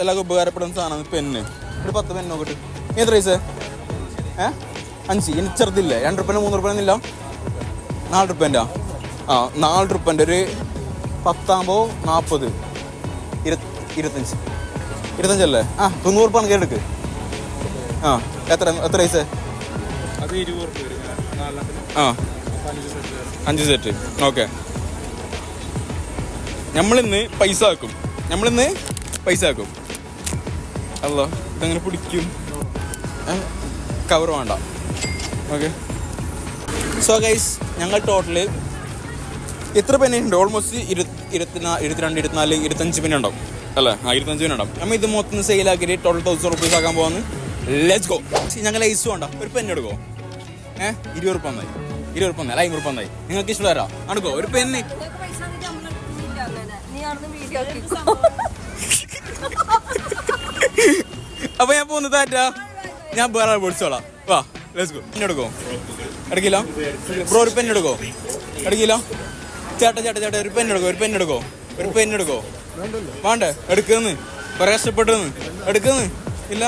എല്ലാവർക്കും ഉപകാരപ്പെടുന്ന സാധനമാണ് പെന്ന്. ഒരു പത്ത് പെന്ന് നോക്കിട്ട്. എത്ര പൈസ ഏ? അഞ്ച്. ഇനി ചെറുതില്ല? രണ്ട് റുപ്യന്റെ മൂന്ന് റുപ്യന്റെ ഇല്ല? നാല് റുപ്യന്റെ ആ? നാല് റുപ്യന്റെ ഒരു പത്താകുമ്പോൾ നാൽപ്പത് ഇരുപത്തി ഇരുപത്തഞ്ച്. ഇരുപത്തഞ്ചല്ലേ ആ തൊണ്ണൂറ് റുപ്യ കണക്ക് എടുക്ക് ആ എത്ര എത്ര പൈസ ആ. അഞ്ച് സെറ്റ്. ഓക്കെ. നമ്മളിന്ന് പൈസ ആക്കും. നമ്മളിന്ന് പൈസ ആക്കും. അല്ലോ ഇതങ്ങനെ പിടിക്കും? കവർ വേണ്ട. ഓക്കെ സോ ഗൈസ് ഞങ്ങൾ ടോട്ടൽ എത്ര പെന്നെ ഉണ്ട്. ഓൾമോസ്റ്റ് ഇരുപത്തിനാ ഇരുപത്തിരണ്ട് ഇരുപത്തിനാല് ഇരുപത്തഞ്ച് പെന്നെ ഉണ്ടാവും. അല്ലേ? ആ ഇരുപത്തഞ്ച് പെന്നെ ഉണ്ടാവും. നമ്മൾ ഇത് മൊത്തം സെയിലാക്കിയിട്ട് ടോട്ടൽ തൗസൻഡ് റുപ്പീസ് ആക്കാൻ പോകുന്നു ലെറ്റ്സ് ഗോ ഞങ്ങൾ ഐസ് വേണ്ട. ഒരു പെൻ എടുക്കോ ഏഹ് ഇരുപത് റുപ്യ ഒന്നായി ഇരുപത് റുപ്യ ഒന്നായി അമ്പത് റുപ്യ നന്നായി നിങ്ങൾക്ക് ഇഷ്ടം തരാം അടുക്കോ ഒരു പെന്ന് അപ്പൊ ഞാൻ പോകുന്നത് താറ്റാ ഞാൻ വേറെ വിളിച്ചോളാം. വാ ലെറ്റ്സ് ഗോ എടുക്കോ? എടുക്കില്ല? ബ്രോ ഒരു പെൻ എടുക്കോ? എടുക്കില്ല? ചേട്ടാ ചേട്ടാ ചേട്ടാ ഒരു പെൻ എടുക്കോ? ഒരു പെൻ എടുക്കോ? ഒരു പെൻ എടുക്കോ? വേണ്ടേ? എടുക്കുന്നു കുറെ കഷ്ടപ്പെട്ടെന്ന് എടുക്കുന്നു ഇല്ല?